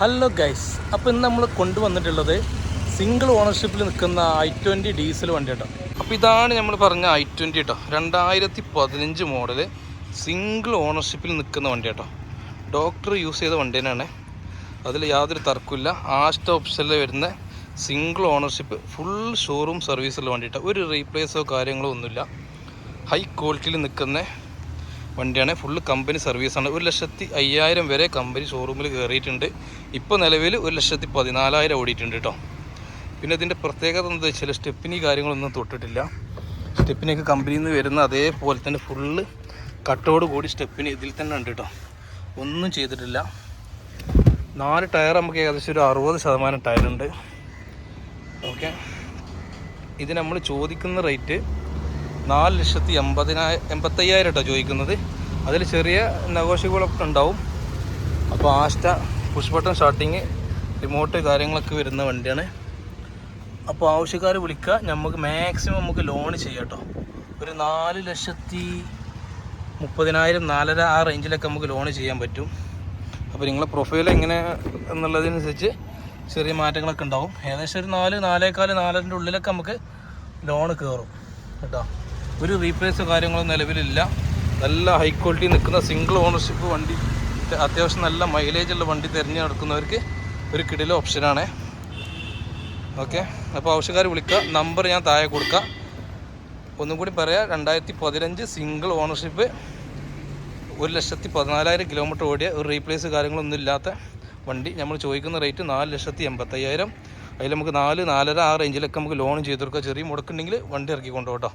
Hello guys അപ്പോൾ ഇന്ന് നമ്മൾ കൊണ്ടുവന്നിട്ടുള്ളത് സിംഗിൾ ഓണർഷിപ്പിൽ നിൽക്കുന്ന ഐ ട്വന്റി ഡീസൽ വണ്ടി കേട്ടോ അപ്പോൾ ഇതാണ് നമ്മൾ പറഞ്ഞ ഐ ട്വന്റി കേട്ടോ രണ്ടായിരത്തി പതിനഞ്ച് മോഡൽ സിംഗിൾ ഓണർഷിപ്പിൽ നിൽക്കുന്ന വണ്ടി കേട്ടോ ഡോക്ടർ യൂസ് ചെയ്ത വണ്ടി തന്നെയാണ്. അതിൽ യാതൊരു തർക്കമില്ല ആസ്റ്റ ഓപ്ഷനിൽ വരുന്ന സിംഗിൾ ഓണർഷിപ്പ് ഫുൾ ഷോറൂം സർവീസുള്ള വണ്ടി കേട്ടോ ഒരു റീപ്ലേസോ കാര്യങ്ങളോ ഒന്നുമില്ല. ഹൈ ക്വാളിറ്റിയിൽ നിൽക്കുന്ന വണ്ടിയാണ്. ഫുള്ള് കമ്പനി സർവീസാണ് ഒരു ലക്ഷത്തി അയ്യായിരം വരെ കമ്പനി ഷോറൂമിൽ കയറിയിട്ടുണ്ട് ഇപ്പോൾ നിലവിൽ ഒരു ലക്ഷത്തി പതിനാലായിരം ഓടിയിട്ടുണ്ട് കേട്ടോ പിന്നെ ഇതിന്റെ പ്രത്യേകത എന്താ വെച്ചാൽ സ്റ്റെപ്പിനി കാര്യങ്ങളൊന്നും തൊട്ടിട്ടില്ല. സ്റ്റെപ്പിനൊക്കെ കമ്പനിയിൽ നിന്ന് വരുന്ന അതേപോലെ തന്നെ ഫുള്ള് കട്ടോട് കൂടി സ്റ്റെപ്പിന് ഇതിൽ തന്നെ ഉണ്ട് കേട്ടോ ഒന്നും ചെയ്തിട്ടില്ല. നാല് ടയർ നമുക്ക് ഏകദേശം ഒരു അറുപത് ശതമാനം ടയറുണ്ട് ഓക്കെ. ഇത് നമ്മൾ ചോദിക്കുന്ന റേറ്റ് നാല് ലക്ഷത്തി എൺപതിനായിരം എൺപത്തയ്യായിരം കേട്ടോ ചോദിക്കുന്നത്. അതിൽ ചെറിയ നെഗോഷ്യബിളൊക്കെ ഉണ്ടാവും. അപ്പോൾ Asta push button starting remote കാര്യങ്ങളൊക്കെ വരുന്ന വണ്ടിയാണ്. അപ്പോൾ ആവശ്യക്കാർ വിളിക്കുക നമുക്ക് മാക്സിമം നമുക്ക് ലോൺ ചെയ്യാം ഒരു നാല് ലക്ഷത്തി മുപ്പതിനായിരം നാലര ആ റേഞ്ചിലൊക്കെ നമുക്ക് ലോൺ ചെയ്യാൻ പറ്റും. അപ്പോൾ നിങ്ങളെ പ്രൊഫൈൽ എങ്ങനെ എന്നുള്ളതിനനുസരിച്ച് ചെറിയ മാറ്റങ്ങളൊക്കെ ഉണ്ടാവും. ഏകദേശം ഒരു നാല് നാലേക്കാൽ നാലരന്റെ ഉള്ളിലൊക്കെ നമുക്ക് ലോൺ കയറും കേട്ടോ? ഒരു റീപ്ലേസോ കാര്യങ്ങളോ നിലവിലില്ല. നല്ല ഹൈ ക്വാളിറ്റി നിൽക്കുന്ന സിംഗിൾ ഓണർഷിപ്പ് വണ്ടി. അത്യാവശ്യം നല്ല മൈലേജുള്ള വണ്ടി തിരഞ്ഞു നടക്കുന്നവർക്ക് ഒരു കിടില ഓപ്ഷനാണ് ഓക്കെ അപ്പോൾ ആവശ്യക്കാർ വിളിക്കുക. നമ്പർ ഞാൻ താഴെ കൊടുക്കാം. ഒന്നും കൂടി പറയാം. രണ്ടായിരത്തി പതിനഞ്ച് സിംഗിൾ ഓണർഷിപ്പ് ഒരു ലക്ഷത്തി പതിനാലായിരം കിലോമീറ്റർ ഓടിയ ഒരു റീപ്ലേസ് കാര്യങ്ങളൊന്നും ഇല്ലാത്ത വണ്ടി. നമ്മൾ ചോദിക്കുന്ന റേറ്റ് നാല് ലക്ഷത്തി എൺപത്തയ്യായിരം. അതിൽ നമുക്ക് നാല് നാലര ആ റേഞ്ചിലൊക്കെ നമുക്ക് ലോൺ ചെയ്ത് കൊടുക്കുക ചെറിയ മുടക്കുണ്ടെങ്കിൽ വണ്ടി ഇറക്കി കൊണ്ടുപോകട്ടോ